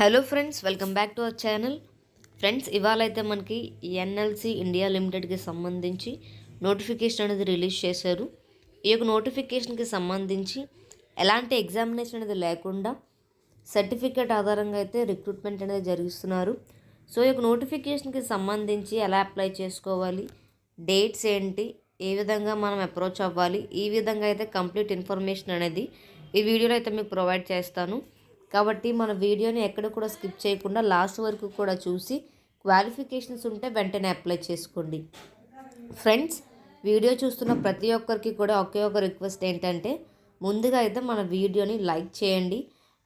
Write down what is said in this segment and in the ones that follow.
Hello friends welcome back to our channel. Friends ఇవాళ అయితే మనకి ఎన్ఎల్సి ఇండియా లిమిటెడ్కి సంబంధించి నోటిఫికేషన్ అనేది రిలీజ్ చేశారు. ఈ యొక్క నోటిఫికేషన్కి సంబంధించి ఎలాంటి ఎగ్జామినేషన్ అనేది లేకుండా సర్టిఫికేట్ ఆధారంగా అయితే రిక్రూట్మెంట్ అనేది జరిగిస్తున్నారు. సో ఈ యొక్క నోటిఫికేషన్కి సంబంధించి ఎలా అప్లై చేసుకోవాలి డేట్స్ ఏంటి ఏ విధంగా మనం అప్రోచ్ అవ్వాలి ఈ విధంగా అయితే కంప్లీట్ ఇన్ఫర్మేషన్ అనేది ఈ వీడియోలో అయితే మీకు ప్రొవైడ్ చేస్తాను. కాబట్టి మన వీడియోని ఎక్కడ కూడా స్కిప్ చేయకుండా లాస్ట్ వరకు కూడా చూసి క్వాలిఫికేషన్స్ ఉంటే వెంటనే అప్లై చేసుకోండి. ఫ్రెండ్స్ వీడియో చూస్తున్న ప్రతి ఒక్కరికి కూడా ఒకే ఒక రిక్వెస్ట్ ఏంటంటే ముందుగా అయితే మన వీడియోని లైక్ చేయండి.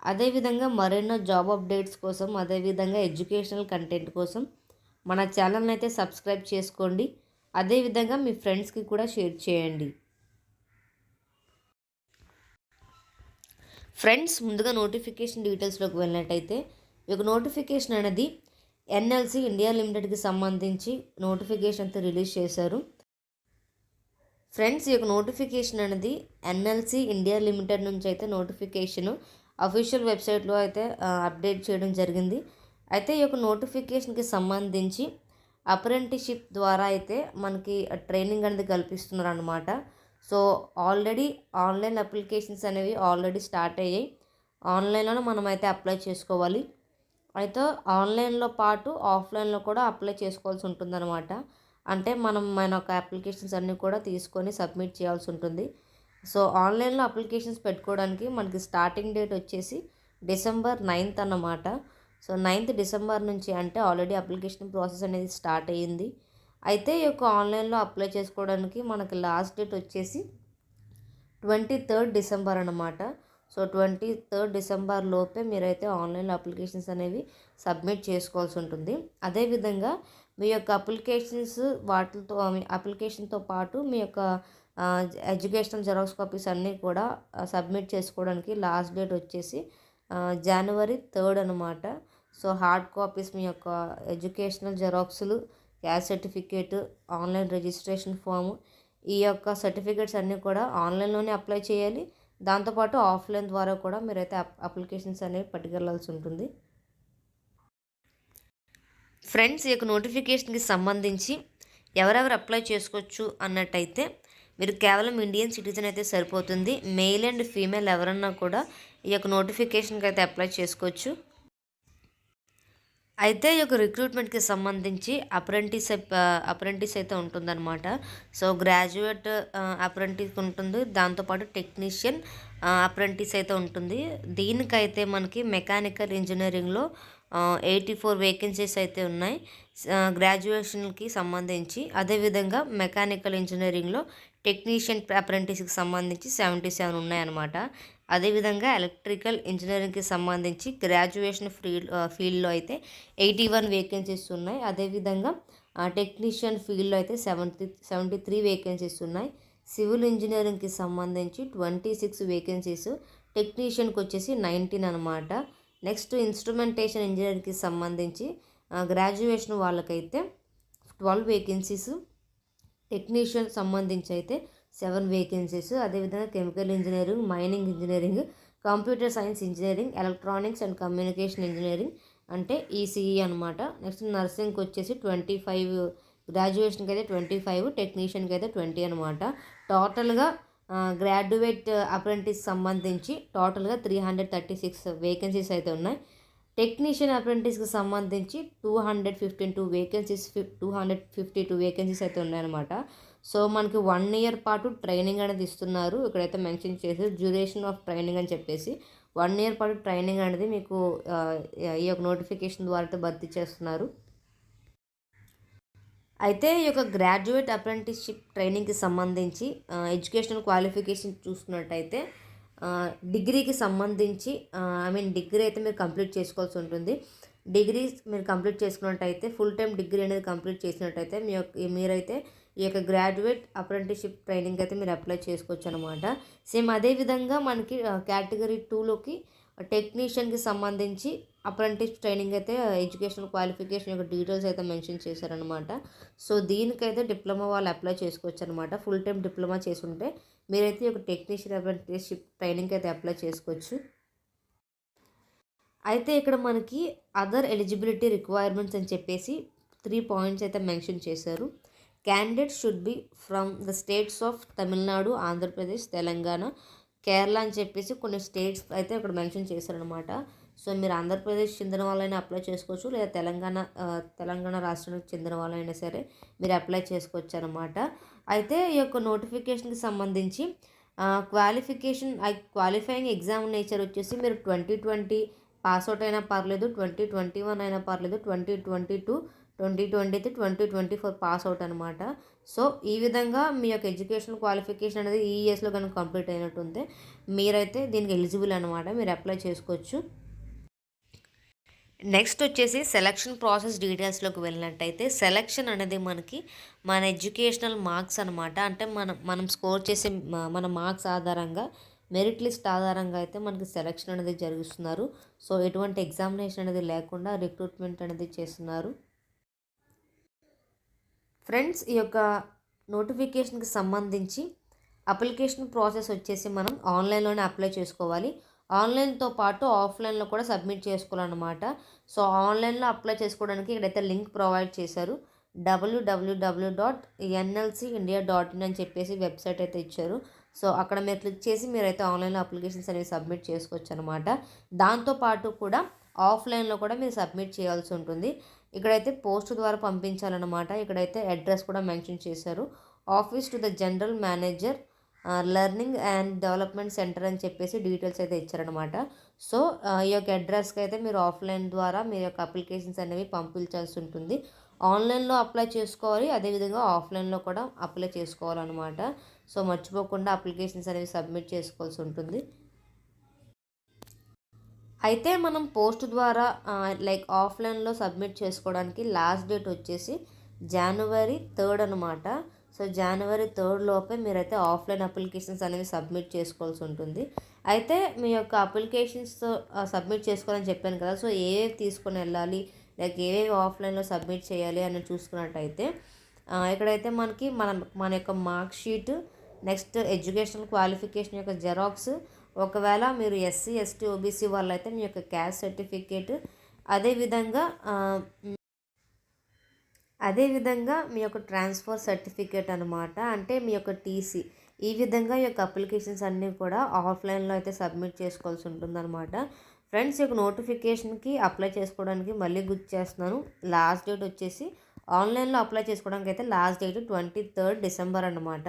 అదేవిధంగా మరెన్నో జాబ్ అప్డేట్స్ కోసం అదేవిధంగా ఎడ్యుకేషనల్ కంటెంట్ కోసం మన ఛానల్ని అయితే సబ్స్క్రైబ్ చేసుకోండి. అదేవిధంగా మీ ఫ్రెండ్స్కి కూడా షేర్ చేయండి. ఫ్రెండ్స్ ముందుగా నోటిఫికేషన్ డీటెయిల్స్లోకి వెళ్ళినట్టయితే ఈ యొక్క నోటిఫికేషన్ అనేది ఎన్ఎల్సి ఇండియా లిమిటెడ్కి సంబంధించి నోటిఫికేషన్ అయితే రిలీజ్ చేశారు. ఫ్రెండ్స్ ఈ యొక్క నోటిఫికేషన్ అనేది ఎన్ఎల్సి ఇండియా లిమిటెడ్ నుంచి అయితే నోటిఫికేషన్ అఫీషియల్ వెబ్సైట్లో అయితే అప్డేట్ చేయడం జరిగింది. అయితే ఈ యొక్క నోటిఫికేషన్కి సంబంధించి అప్రెంటిషిప్ ద్వారా అయితే మనకి ట్రైనింగ్ అనేది కల్పిస్తున్నారు అనమాట సో ఆల్రెడీ ఆన్లైన్ అప్లికేషన్స్ అనేవి ఆల్రెడీ స్టార్ట్ అయ్యాయి. ఆన్లైన్లోనే మనం అయితే అప్లై చేసుకోవాలి. అయితే ఆన్లైన్లో పాటు ఆఫ్లైన్లో కూడా అప్లై చేసుకోవాల్సి ఉంటుందన్నమాట. అంటే మనం మన యొక్క అప్లికేషన్స్ అన్నీ కూడా తీసుకొని సబ్మిట్ చేయాల్సి ఉంటుంది. సో ఆన్లైన్లో అప్లికేషన్స్ పెట్టుకోవడానికి మనకి స్టార్టింగ్ డేట్ వచ్చేసి డిసెంబర్ నైన్త్ అన్నమాట. సో నైన్త్ డిసెంబర్ నుంచి అంటే ఆల్రెడీ అప్లికేషన్ ప్రాసెస్ అనేది స్టార్ట్ అయ్యింది. అయితే ఈ యొక్క ఆన్లైన్లో అప్లై చేసుకోవడానికి మనకి లాస్ట్ డేట్ వచ్చేసి ట్వంటీ థర్డ్ డిసెంబర్ అనమాట సో ట్వంటీ థర్డ్ డిసెంబర్ లోపే మీరైతే ఆన్లైన్ అప్లికేషన్స్ అనేవి సబ్మిట్ చేసుకోవాల్సి ఉంటుంది. అదేవిధంగా మీ యొక్క అప్లికేషన్స్ వాటితో అప్లికేషన్తో పాటు మీ యొక్క ఎడ్యుకేషనల్ జెరాక్స్ కాపీస్ అన్నీ కూడా సబ్మిట్ చేసుకోవడానికి లాస్ట్ డేట్ వచ్చేసి జనవరి థర్డ్ అనమాట సో హార్డ్ కాపీస్ మీ యొక్క educational జెరాక్స్లు caste certificate online registration form ఈ యొక్క సర్టిఫికేట్స్ అన్నీ కూడా ఆన్లైన్లోనే అప్లై చేయాలి. దాంతోపాటు ఆఫ్లైన్ ద్వారా కూడా మీరైతే అప్లికేషన్స్ అనేవి పట్టుకెళ్ళాల్సి ఉంటుంది. ఫ్రెండ్స్ ఈ యొక్క నోటిఫికేషన్కి సంబంధించి ఎవరెవరు అప్లై చేసుకోవచ్చు అన్నట్టయితే మీరు కేవలం ఇండియన్ సిటిజన్ అయితే సరిపోతుంది. మెయిల్ అండ్ ఫీమేల్ ఎవరన్నా కూడా ఈ యొక్క నోటిఫికేషన్కి అయితే అప్లై చేసుకోవచ్చు. అయితే ఈ యొక్క రిక్రూట్మెంట్కి సంబంధించి అప్రెంటిస్ అప్రెంటిస్ అయితే ఉంటుందన్నమాట. సో గ్రాడ్యుయేట్ అప్రెంటిస్ ఉంటుంది. దాంతోపాటు టెక్నీషియన్ అప్రెంటిస్ అయితే ఉంటుంది. దీనికైతే మనకి మెకానికల్ ఇంజనీరింగ్లో ఎయిటీ ఫోర్ వేకెన్సీస్ అయితే ఉన్నాయి. గ్రాడ్యుయేషన్కి సంబంధించి. అదేవిధంగా మెకానికల్ ఇంజనీరింగ్లో టెక్నీషియన్ అప్రెంటిస్కి సంబంధించి సెవెంటీ సెవెన్ ఉన్నాయన్నమాట. అదేవిధంగా ఎలక్ట్రికల్ ఇంజనీరింగ్కి సంబంధించి గ్రాడ్యుయేషన్ ఫీల్డ్ ఫీల్డ్లో అయితే ఎయిటీ వన్ వేకెన్సీస్ ఉన్నాయి. అదేవిధంగా టెక్నీషియన్ ఫీల్డ్లో అయితే సెవెంటీ సెవెంటీ త్రీ వేకెన్సీస్ ఉన్నాయి. సివిల్ ఇంజనీరింగ్కి సంబంధించి ట్వంటీ సిక్స్ వేకెన్సీస్ టెక్నీషియన్కి వచ్చేసి నైన్టీన్ అనమాట నెక్స్ట్ ఇన్స్ట్రుమెంటేషన్ ఇంజనీరింగ్కి సంబంధించి గ్రాడ్యుయేషన్ వాళ్ళకైతే ట్వెల్వ్ వేకెన్సీస్ టెక్నీషియన్ సంబంధించి అయితే సెవెన్ వేకెన్సీస్ అదేవిధంగా chemical engineering mining engineering computer science engineering electronics and communication engineering అంటే ఈసీఈ అనమాట నెక్స్ట్ నర్సింగ్కి వచ్చేసి ట్వంటీ ఫైవ్ గ్రాడ్యుయేషన్కి అయితే ట్వంటీ ఫైవ్ టెక్నీషియన్కి అయితే ట్వంటీ అనమాట టోటల్గా గ్రాడ్యుయేట్ అప్రెంటిస్ సంబంధించి టోటల్గా three hundred thirty six vacancies అయితే ఉన్నాయి. టెక్నీషియన్ అప్రెంటిస్కి సంబంధించి two hundred fifteen two vacancies two hundred fifty two vacancies అయితే ఉన్నాయన్నమాట. సో మనకి వన్ ఇయర్ పాటు ట్రైనింగ్ అనేది ఇస్తున్నారు. ఇక్కడైతే మెన్షన్ చేసి డ్యూరేషన్ ఆఫ్ ట్రైనింగ్ అని చెప్పేసి. వన్ ఇయర్ పాటు ట్రైనింగ్ అనేది మీకు ఈ యొక్క నోటిఫికేషన్ ద్వారా అయితే భర్తీ చేస్తున్నారు. అయితే ఈ యొక్క గ్రాడ్యుయేట్ అప్రెంటిస్షిప్ ట్రైనింగ్కి సంబంధించి ఎడ్యుకేషనల్ క్వాలిఫికేషన్ చూసుకున్నట్టయితే డిగ్రీకి సంబంధించి ఐ మీన్ డిగ్రీ అయితే మీరు కంప్లీట్ చేసుకోవాల్సి ఉంటుంది. డిగ్రీ మీరు కంప్లీట్ చేసుకున్నట్టయితే ఫుల్ టైం డిగ్రీ అనేది కంప్లీట్ చేసినట్టయితే మీ యొక్క మీరైతే ఈ యొక్క గ్రాడ్యుయేట్ అప్రెంటిషిప్ ట్రైనింగ్ అయితే మీరు అప్లై చేసుకోవచ్చు అనమాట సేమ్ అదేవిధంగా మనకి కేటగిరీ టూలోకి టెక్నీషియన్కి సంబంధించి అప్రెంటిస్ ట్రైనింగ్ అయితే ఎడ్యుకేషన్ క్వాలిఫికేషన్ యొక్క డీటెయిల్స్ అయితే మెన్షన్ చేశారనమాట సో దీనికైతే డిప్లొమా వాళ్ళు అప్లై చేసుకోవచ్చు అనమాట ఫుల్ టైం డిప్లొమా చేసుంటే మీరైతే ఒక టెక్నీషియన్ అప్రెంటిస్షిప్ ట్రైనింగ్కి అయితే అప్లై చేసుకోవచ్చు. అయితే ఇక్కడ మనకి అదర్ ఎలిజిబిలిటీ రిక్వైర్మెంట్స్ అని చెప్పేసి త్రీ పాయింట్స్ అయితే మెన్షన్ చేశారు. Candidate should be from the states of Tamil Nadu Andhra Pradesh Telangana Kerala అని చెప్పేసి కొన్ని స్టేట్స్ అయితే ఇక్కడ మెన్షన్ చేశారనమాట సో మీరు ఆంధ్రప్రదేశ్ చెందిన వాళ్ళైనా అప్లై చేసుకోవచ్చు. లేదా తెలంగాణ తెలంగాణ రాష్ట్రానికి చెందిన వాళ్ళైనా సరే మీరు అప్లై చేసుకోవచ్చు అనమాట అయితే ఈ యొక్క నోటిఫికేషన్కి సంబంధించి క్వాలిఫికేషన్ క్వాలిఫైయింగ్ ఎగ్జామ్ నేచర్ వచ్చేసి మీరు ట్వంటీ ట్వంటీ పాస్అవుట్ అయినా పర్లేదు ట్వంటీ ట్వంటీ వన్ అయినా పర్లేదు twenty twenty two twenty twenty three twenty twenty four pass out అనమాట సో ఈ విధంగా మీ యొక్క ఎడ్యుకేషన్ క్వాలిఫికేషన్ అనేది ఈ ఇయర్స్లో కనుక కంప్లీట్ అయినట్టు ఉంటే మీరైతే దీనికి ఎలిజిబుల్ అనమాట మీరు అప్లై చేసుకోవచ్చు. నెక్స్ట్ వచ్చేసి సెలక్షన్ ప్రాసెస్ డీటెయిల్స్లోకి వెళ్ళినట్టయితే సెలక్షన్ అనేది మనకి మన ఎడ్యుకేషనల్ మార్క్స్ అనమాట అంటే మనం మనం స్కోర్ చేసే మన మార్క్స్ ఆధారంగా మెరిట్ లిస్ట్ ఆధారంగా అయితే మనకి సెలక్షన్ అనేది జరుగుతున్నారు సో ఎటువంటి ఎగ్జామినేషన్ అనేది లేకుండా రిక్రూట్మెంట్ అనేది చేస్తున్నారు. ఫ్రెండ్స్ ఈ యొక్క నోటిఫికేషన్కి సంబంధించి అప్లికేషన్ ప్రాసెస్ వచ్చేసి మనం ఆన్లైన్లోనే అప్లై చేసుకోవాలి. ఆన్లైన్తో పాటు ఆఫ్లైన్లో కూడా సబ్మిట్ చేసుకోవాలన్నమాట. సో ఆన్లైన్లో అప్లై చేసుకోవడానికి ఇక్కడైతే లింక్ ప్రొవైడ్ చేశారు. WWW dot NLC India dot in అని చెప్పేసి వెబ్సైట్ అయితే ఇచ్చారు. సో అక్కడ మీరు క్లిక్ చేసి మీరైతే ఆన్లైన్లో అప్లికేషన్స్ అనేవి సబ్మిట్ చేసుకోవచ్చు అనమాట దాంతోపాటు కూడా ఆఫ్లైన్లో కూడా మీరు సబ్మిట్ చేయాల్సి ఉంటుంది. ఇక్కడైతే పోస్ట్ ద్వారా పంపించాలన్నమాట. ఇక్కడైతే అడ్రస్ కూడా మెన్షన్ చేశారు. Office to the general manager learning and development centre అని చెప్పేసి డీటెయిల్స్ అయితే ఇచ్చారనమాట సో ఈ యొక్క అడ్రస్కి అయితే మీరు ఆఫ్లైన్ ద్వారా మీ యొక్క అప్లికేషన్స్ అనేవి పంపించాల్సి ఉంటుంది. ఆన్లైన్లో అప్లై చేసుకోవాలి అదేవిధంగా ఆఫ్లైన్లో కూడా అప్లై చేసుకోవాలన్నమాట. సో మర్చిపోకుండా అప్లికేషన్స్ అనేవి సబ్మిట్ చేసుకోవాల్సి ఉంటుంది. అయితే మనం పోస్ట్ ద్వారా లైక్ ఆఫ్లైన్లో సబ్మిట్ చేసుకోవడానికి లాస్ట్ డేట్ వచ్చేసి జనవరి థర్డ్ అనమాట సో జనవరి థర్డ్ లోపే మీరైతే ఆఫ్లైన్ అప్లికేషన్స్ అనేవి సబ్మిట్ చేసుకోవాల్సి ఉంటుంది. అయితే మీ యొక్క అప్లికేషన్స్ సబ్మిట్ చేసుకోవాలని చెప్పాను కదా సో ఏవేవి తీసుకొని వెళ్ళాలి లైక్ ఏవేవి ఆఫ్లైన్లో సబ్మిట్ చేయాలి అని చూసుకున్నట్టయితే ఇక్కడైతే మనకి మన మన యొక్క mark sheet next educational qualification యొక్క జెరాక్స్ ఒకవేళ మీరు ఎస్సీ ఎస్టీ ఓబీసీ వాళ్ళైతే మీ యొక్క క్యాస్ట్ సర్టిఫికేట్ అదేవిధంగా అదేవిధంగా మీ యొక్క ట్రాన్స్ఫర్ సర్టిఫికేట్ అనమాట అంటే మీ యొక్క టీసీ ఈ విధంగా ఈ యొక్క అప్లికేషన్స్ అన్నీ కూడా ఆఫ్లైన్లో అయితే సబ్మిట్ చేసుకోవాల్సి ఉంటుందన్నమాట. ఫ్రెండ్స్ యొక్క నోటిఫికేషన్కి అప్లై చేసుకోవడానికి మళ్ళీ గుర్తు చేస్తున్నాను. లాస్ట్ డేట్ వచ్చేసి ఆన్లైన్లో అప్లై చేసుకోవడానికి అయితే last date twenty third December అనమాట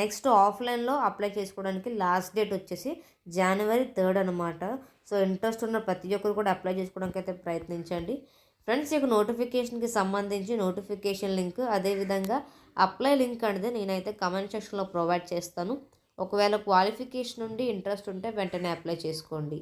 నెక్స్ట్ ఆఫ్లైన్లో అప్లై చేసుకోవడానికి లాస్ట్ డేట్ వచ్చేసి జనవరి థర్డ్ అనమాట సో ఇంట్రెస్ట్ ఉన్న ప్రతి ఒక్కరు కూడా అప్లై చేసుకోవడానికి అయితే ప్రయత్నించండి. ఫ్రెండ్స్ యొక్క నోటిఫికేషన్కి సంబంధించి నోటిఫికేషన్ లింక్ అదేవిధంగా అప్లై లింక్ అనేది నేనైతే కమెంట్ సెక్షన్లో ప్రొవైడ్ చేస్తాను. ఒకవేళ క్వాలిఫికేషన్ నుండి ఇంట్రెస్ట్ ఉంటే వెంటనే అప్లై చేసుకోండి.